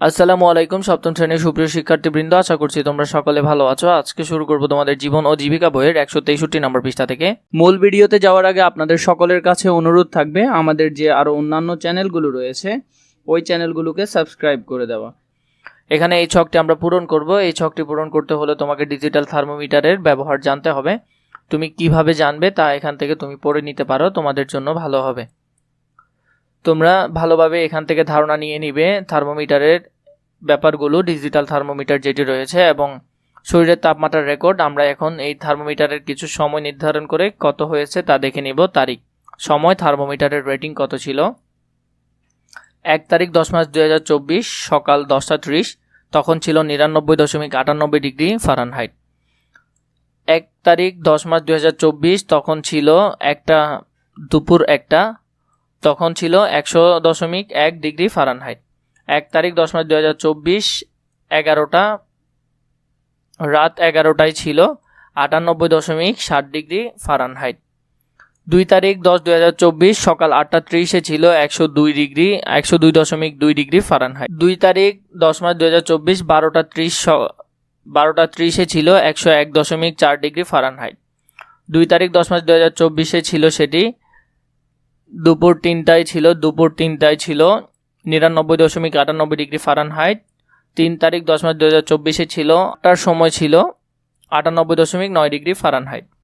আসসালামু আলাইকুম, সপ্তম শ্রেণির সুপ্রিয় শিক্ষার্থীবৃন্দ। আশা করছি তোমরা সকলে ভালো আছো। আজকে শুরু করব তোমাদের জীবন ও জীবিকা বইয়ের একশো তেষট্টি নম্বর পৃষ্ঠা থেকে। মূল ভিডিওতে যাওয়ার আগে আপনাদের সকলের কাছে অনুরোধ থাকবে, আমাদের যে আরও অন্যান্য চ্যানেলগুলো রয়েছে, ওই চ্যানেলগুলোকে সাবস্ক্রাইব করে দেওয়া। এখানে এই ছকটি আমরা পূরণ করব। এই ছকটি পূরণ করতে হলে তোমাকে ডিজিটাল থার্মোমিটারের ব্যবহার জানতে হবে। তুমি কীভাবে জানবে তা এখান থেকে তুমি পড়ে নিতে পারো, তোমাদের জন্য ভালো হবে। তোমরা ভালোভাবে এখান থেকে ধারণা নিয়ে নিবে থার্মোমিটারের ব্যাপারগুলো, ডিজিটাল থার্মোমিটার যেটি রয়েছে এবং শরীরের তাপমাত্রার রেকর্ড। আমরা এখন এই থার্মোমিটারের কিছু সময় নির্ধারণ করে কত হয়েছে তা দেখে নিব। তারিখ, সময়, থার্মোমিটারের রেটিং কত ছিল? এক তারিখ, দশ মাস দু হাজার চব্বিশ, সকাল দশটা ত্রিশ, তখন ছিল নিরানব্বই দশমিক আটানব্বই ডিগ্রি ফারানহাইট। এক তারিখ, দশ মাস দু হাজার চব্বিশ, তখন ছিল একটা, দুপুর একটা তখন ছিল একশো দশমিক এক ডিগ্রি ফারানহাইট। এক তারিখ দশ মাস দু হাজার চব্বিশ, এগারোটা, রাত এগারোটায় ছিল আটানব্বই দশমিক ষাট ডিগ্রি ফারানহাইট। দুই তারিখ দশ দুই হাজার চব্বিশ, সকাল আটটা ত্রিশে ছিল একশো দুই ডিগ্রি, একশো দুই দশমিক দুই ডিগ্রি ফারানহাইট। দুই তারিখ দশ মাস দু হাজার চব্বিশ, বারোটা ত্রিশ বারোটা ত্রিশে ছিল একশো এক দশমিক চার ডিগ্রি ফারানহাইট। দুই তারিখ দশ মাস দু হাজার চব্বিশে ছিল সেটি দুপুর তিনটায় ছিল, দুপুর তিনটায় ছিল নিরানব্বই দশমিক আটানব্বই ডিগ্রি ফারানহাইট তিন তারিখ দশ মার্চ দু হাজার চব্বিশে ছিল, আটটার সময় ছিল আটানব্বই দশমিক নয় ডিগ্রি ফারানহাইট